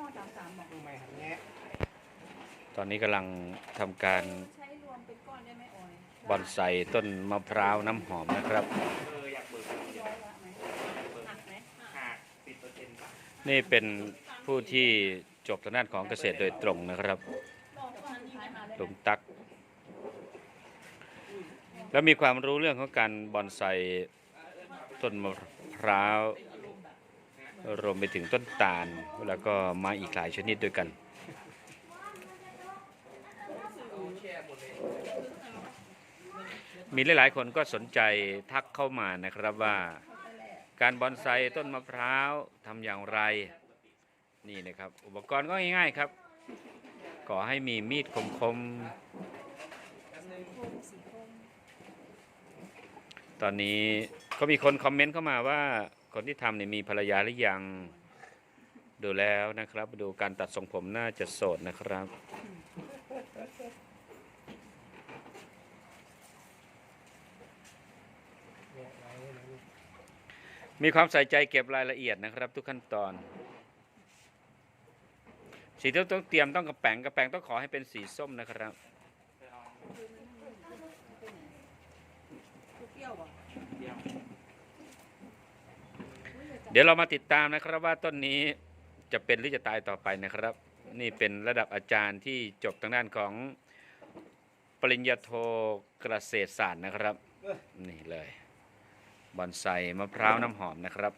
มสามสามบอกรู้ไหมครับแง่ตอนนี้กำลังทำการใช้รวมเป็นก้อนได้ไหมออยบอนไซต้นมะพร้าวน้ำหอมนะครับ เอออยากเบิกเดี๋ยวร้อยละไหมหักไหมหักสิบเปอร์เซ็นต์นี่เป็นผู้ที่จบทางด้านของเกษตรโดยตรงนะครับลองก้อนสุดท้ายมาได้ลุไหมงตัก แล้วมีความรู้เรื่องของการบอนไซต้นมะพร้าว รวมไปถึงต้นตาล แล้วก็ไม้อีกหลายชนิดด้วยกัน มีหลายๆคนก็สนใจทักเข้ามานะครับว่า การบอนไซต้นมะพร้าวทำอย่างไร นี่นะครับ อุปกรณ์ก็ง่ายๆครับ ขอให้มีมีดคมโคมสีโคมๆตอนนี้ก็มีคนคอมเมนต์เข้ามาว่า คนที่ทำเนี่ยมีภรรยาหรือยังดูแล้วนะครับ ดูการตัดทรงผมน่าจะโสดนะครับ มีความใส่ใจเก็บรายละเอียดนะครับ ทุกขั้นตอน สีที่ต้องเตรียมต้องกระแปงกระแปงต้องขอให้เป็นสีส้มนะครับ เปรี้ยวบอก เดี๋ยว เดี๋ยวเรามาติดตามนะครับว่าต้นนี้จะเป็นหรือจะตายต่อไปนะครับ นี่เป็นระดับอาจารย์ที่จบทางด้านของปริญญาโทเกษตรศาสตร์นะครับ นี่เลยบอนไซมะพร้าวน้ำหอมนะครับ